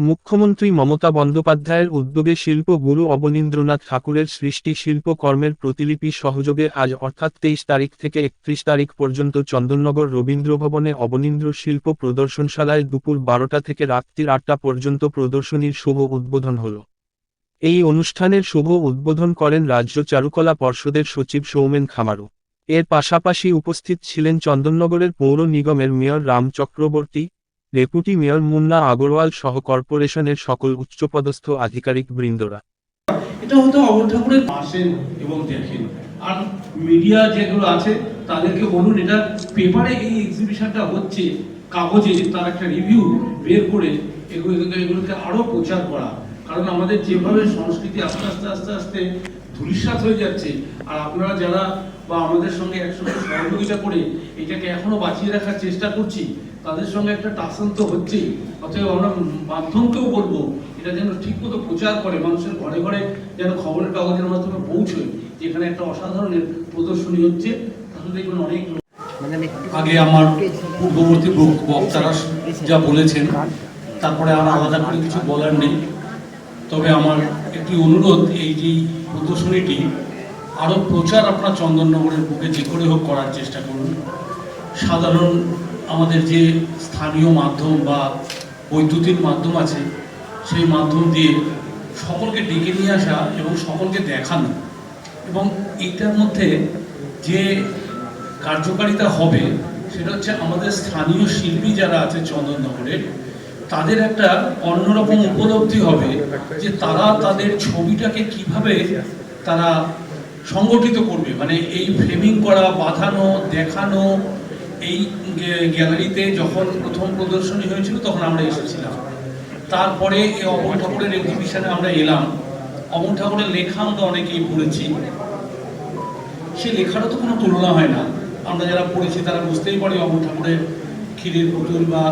মুখ্যমন্ত্রী মমতা বন্দ্যোপাধ্যায়ের উদ্যোগে শিল্প গুরু অবনীন্দ্রনাথ ঠাকুরের সৃষ্টি শিল্পকর্মের প্রতিলিপি সহযোগে আজ অর্থাৎ তেইশ তারিখ থেকে একত্রিশ তারিখ পর্যন্ত চন্দননগর রবীন্দ্রভবনে অবনীন্দ্র শিল্প প্রদর্শনশালায় দুপুর বারোটা থেকে রাত্রির আটটা পর্যন্ত প্রদর্শনীর শুভ উদ্বোধন হল। এই অনুষ্ঠানের শুভ উদ্বোধন করেন রাজ্য চারুকলা পর্ষদের সচিব সৌমেন খামারু। এর পাশাপাশি উপস্থিত ছিলেন চন্দননগরের পৌর নিগমের mayor Ram Chakraborty deputy mayor Munna Agarwal সহ কর্পোরেশনের সকল উচ্চপদস্থ আধিকারিক বৃন্দরা। এটা হয়তো অমর ঠাকুরের আসেন এবং দেখেন। আর মিডিয়া যেগুলো আছে, তাদেরকে বলুন, এটা পেপারে এই এক্সিবিশনটা হচ্ছে, কাগজে তার একটা রিভিউ বের করে এগুলো এগুলোকে আরও প্রচার করা। কারণ আমাদের যেভাবে সংস্কৃতি আস্তে আস্তে আস্তে আস্তে ধূলিসাৎ হয়ে যাচ্ছে, আর আপনারা যারা বা আমাদের সঙ্গে একসঙ্গে সহযোগিতা করে এটাকে এখনও বাঁচিয়ে রাখার চেষ্টা করছি, তাদের সঙ্গে একটা টাসন তো হচ্ছেই অতএব আমরা মাধ্যমকেও বলব এটা যেন ঠিকমতো প্রচার করে, মানুষের ঘরে ঘরে যেন খবরের কাগজের মাধ্যমে পৌঁছয়, যে এখানে একটা অসাধারণের প্রদর্শনী হচ্ছে, তাহলে দেখবেন অনেক আগে আমার পূর্ববর্তী বক- বক্তারা যা বলেছেন, তারপরে আর আলাদা করে কিছু বলার নেই। তবে আমার একটি অনুরোধ, এই যে প্রদর্শনীটি আরও প্রচার আপনার চন্দননগরের বুকে যে করে হোক করার চেষ্টা করুন। সাধারণ আমাদের যে স্থানীয় মাধ্যম বা বৈদ্যুতিক মাধ্যম আছে, সেই মাধ্যম দিয়ে সকলকে ডেকে নিয়ে আসা এবং সকলকে দেখানো এবং এটার মধ্যে যে কার্যকারিতা হবে, সেটা হচ্ছে আমাদের স্থানীয় শিল্পী যারা আছে চন্দননগরের তাদের একটা অন্যরকম উপলব্ধি হবে যে তারা তাদের ছবিটাকে কীভাবে তারা সংগঠিত করবে। মানে এই ফ্রেমিং করা, বাঁধানো, দেখানো, এই গ্যালারিতে যখন প্রথম প্রদর্শনী হয়েছিল তখন আমরা এসেছিলাম। তারপরে এই অমর ঠাকুরের এক্সিবিশনে আমরা এলাম। অমর ঠাকুরের লেখা আমরা অনেকেই পড়েছি। সে লেখারও তো কোনো তুলনা হয় না। আমরা যারা পড়েছি তারা বুঝতেই পারি অমর ঠাকুরের ক্ষীরের পুতুল বা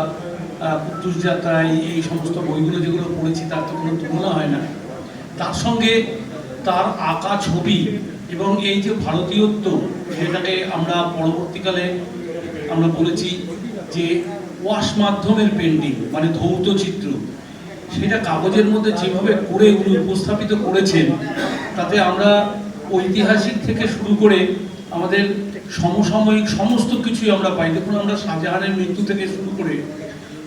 পুতুষ যাত্রায় এই সমস্ত বইগুলো যেগুলো পড়েছি তার তো কোনো তুলনা হয় না। তার সঙ্গে তার আঁকা ছবি এবং এই যে ভারতীয়ত্ব যেটাকে আমরা পরবর্তীকালে আমরা বলেছি যে ওয়াশ মাধ্যমের পেন্টিং মানে ধৌত চিত্র। সেটা কাগজের মধ্যে যেভাবে করে উনি উপস্থাপিত করেছেন, তাতে আমরা ঐতিহাসিক থেকে শুরু করে আমাদের সমসাময়িক সমস্ত কিছুই আমরা পাই। দেখুন আমরা শাহজাহানের মৃত্যু থেকে শুরু করে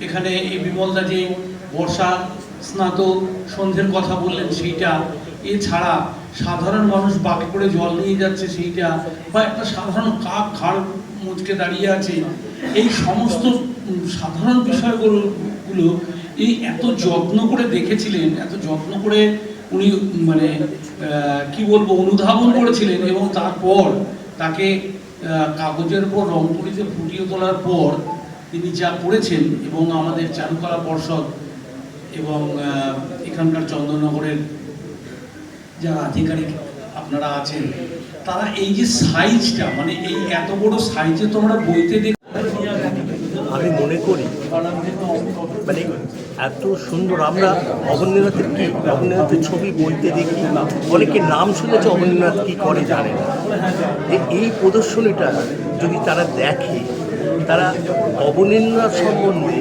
এখানে এই বিমলদা যে বর্ষা স্নাতক সন্ধ্যের কথা বললেন, সেইটা এছাড়া সাধারণ মানুষ বাকি করে জল নিয়ে যাচ্ছে সেইটা, বা একটা সাধারণ কাক ঘাড় মুচকে দাঁড়িয়ে আছে, এই সমস্ত সাধারণ বিষয়গুলো, গুলো এই এত যত্ন করে দেখেছিলেন, এত যত্ন করে উনি মানে কি বলব, অনুধাবন করেছিলেন এবং তারপর তাকে কাগজের উপর রং ফুটিয়ে তোলার পর তিনি যা করেছেন এবং আমাদের চারুকলা পর্ষদ এবং এখানকার চন্দননগরের যারা আধিকারিক আপনারা আছেন, তারা এই যে সাইজটা মানে এই এত বড় সাইজে তোমরা বইতে দেখ। আমি মনে করি মানে এত সুন্দর, আমরা অবনীন্দ্রনাথের কি, অবনীন্দ্রনাথের ছবি বইতে দেখি, অনেকে নাম শুনেছে অবনীন্দ্রনাথ কি করে জানে না। এই প্রদর্শনীটা যদি তারা দেখে, তারা অবনীন্দ্রনাথ সম্বন্ধে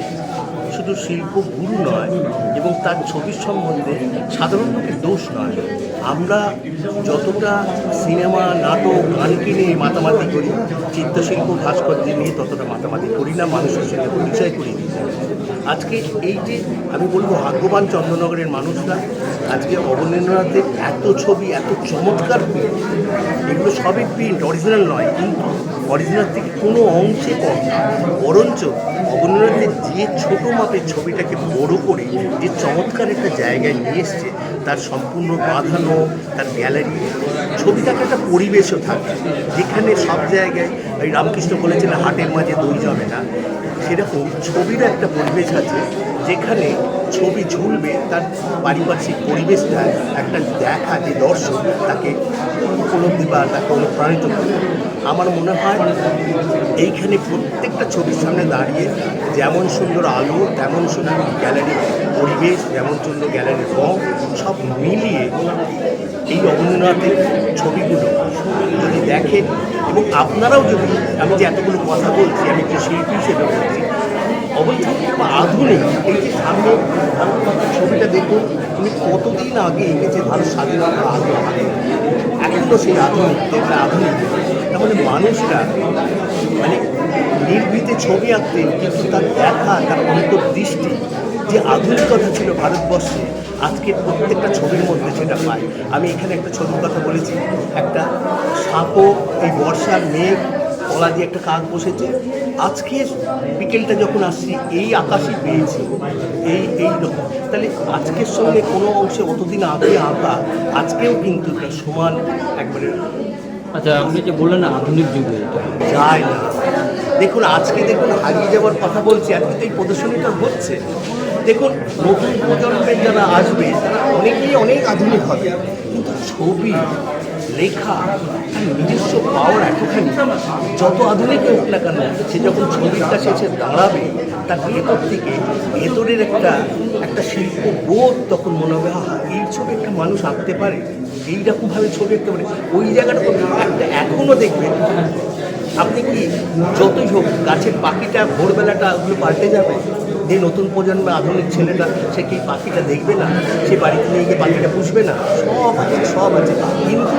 শুধু শিল্প গুরু নয়, এবং তার ছবির সম্বন্ধে সাধারণ লোকের দোষ নয়। আমরা যতটা সিনেমা, নাটক গানকে নিয়ে মাতামাতি করি, চিত্রশিল্প, ভাস্কর্য নিয়ে ততটা মাতামাতি করি না, মানুষের সঙ্গে পরিচয় করি আজকে এই যে আমি বলব ভাগ্যবান চন্দ্রনগরের মানুষরা, আজকে অবনীন্দ্রনাথের এত ছবি, এত চমৎকার প্রিন্ট এগুলো সবই প্রিন্ট অরিজিনাল নয়, কিন্তু অরিজিনাল থেকে কোনো অংশে কম না। বরঞ্চ অবনীন্দ্রনাথের যে ছোট মাপের ছবিটাকে বড় করে, যে চমৎকার একটা জায়গায় নিয়ে এসছে তার সম্পূর্ণ বাঁধানো, তার গ্যালারি। ছবিটাকে একটা পরিবেশও থাকে। যেখানে সব জায়গায় ওই রামকৃষ্ণ বলেছিলেন হাটের মাঝে দই যাবে না। সেরকম ছবিরও একটা পরিবেশ আছে, যেখানে ছবি ঝুলবে, তার পারিপার্শ্বিক পরিবেশটা একটা দেখা যে দর্শক তাকে উপলব্ধি বা তাকে অনুপ্রাণিত করবে আমার মনে হয় এইখানে প্রত্যেকটা ছবির সামনে দাঁড়িয়ে যেমন সুন্দর আলো, তেমন সুন্দর গ্যালারির পরিবেশ, যেমন সুন্দর গ্যালারির রং, সব মিলিয়ে এই রবীন্দ্রনাথের ছবিগুলো যদি দেখেন এবং আপনারাও যদি আমি যে এতগুলো কথা বলছি, আমি একটি শিল্পী হিসেবে বলছি অবশ্যই বা আধুনিক, এই যে সামনে ছবিটা দেখুন, তুমি কতদিন আগে এঁকেছে ভারত স্বাধীনতার আগে এখন তো সেই আধুনিক আধুনিক। তাহলে মানুষরা মানে নির্ভীতে ছবি আঁকতেন, কিন্তু তার দেখা, তার অন্তর্দৃষ্টি যে আধুনিকতা ছিল ভারতবর্ষে আজকের প্রত্যেকটা ছবির মধ্যে সেটা পাই আমি এখানে একটা ছবির কথা বলেছি, একটা সাপও এই বর্ষার মেঘ, কলা দিয়ে একটা কাক বসেছে। আজকে বিকেলটা যখন আসছি, এই আকাশই পেয়েছি, এই এই রকম। তাহলে আজকের সঙ্গে কোনো অংশে অতদিন আগে আঁকা, আজকেও কিন্তু সমান একবারে আচ্ছা আপনি যে বললেন আধুনিক যুগে যাই না। দেখুন, আজকে দেখুন, হারিয়ে যাওয়ার কথা বলছি আজকে তো এই প্রদর্শনীটা হচ্ছে। দেখুন, নতুন প্রজন্মের যারা আসবে, তারা অনেকেই অনেক আধুনিক হবে, কিন্তু ছবি লেখা তার নিজস্ব পাওয়ার এতখানি, যত আধুনিক হোক না কেন, সে যখন ছবির কাছে এসে দাঁড়াবে, তার ভেতর থেকে ভেতরের একটা একটা শিল্প বোধ তখন মনে হবে, আহা, এই ছবি একটা মানুষ আঁকতে পারে, এইরকমভাবে ছবি আঁকতে পারে। ওই জায়গাটা তো একটা এখনও দেখবেন। আপনি কি যতই হোক গাছের পাখিটা ভোরবেলাটা ওগুলো পাল্টে যাবে যে নতুন প্রজন্মের আধুনিক ছেলেটা, সে কি পাখিটা দেখবে না? সে বাড়িতে নিয়ে গিয়ে পাখিটা পুষবে না? সব আছে সব আছে। কিন্তু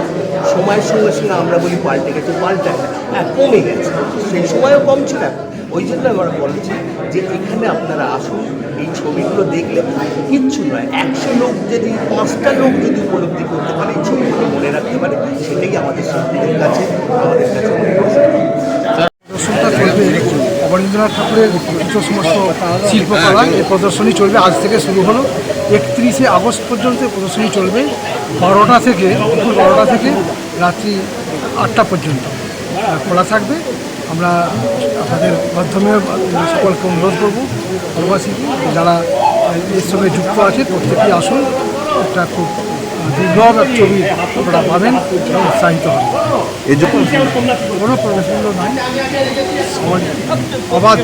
সময়ের সঙ্গে সঙ্গে আমরা বলি পাল্টে গেছে পাল্টায় হ্যাঁ কমে গেছে। সেই সময়ও কম ছিল। ওই জন্য আমরা বলছি যে এখানে আপনারা আসুন, এই ছবিগুলো দেখলে কিচ্ছু নয়। একশো লোক যদি, পাঁচটা লোক যদি উপলব্ধি করতে পারে, এই ছবিগুলো মনে রাখতে পারে, সেটাই আমাদের শিল্পীদের কাছে, আমাদের কাছে অনেক বেশি। প্রদর্শনটা চলবে অবনীন্দ্রনাথ ঠাকুরের সমস্ত শিল্পকলা এই প্রদর্শনী চলবে, আজ থেকে শুরু হলো। একত্রিশে আগস্ট পর্যন্ত প্রদর্শনী চলবে, বারোটা থেকে, দুপুর বারোটা থেকে রাত্রি আটটা পর্যন্ত। খোলা থাকবে। আমরা আপনাদের মাধ্যমে সকলকে অনুরোধ করব প্রবাসীকে যারা এর সঙ্গে যুক্ত আছে, প্রত্যেকেই আসুন। একটা খুব এক ছবি আপনারা পাবেন এবং উৎসাহিত হবে কোনো প্রবেশ মূল্য নাই অবাধ।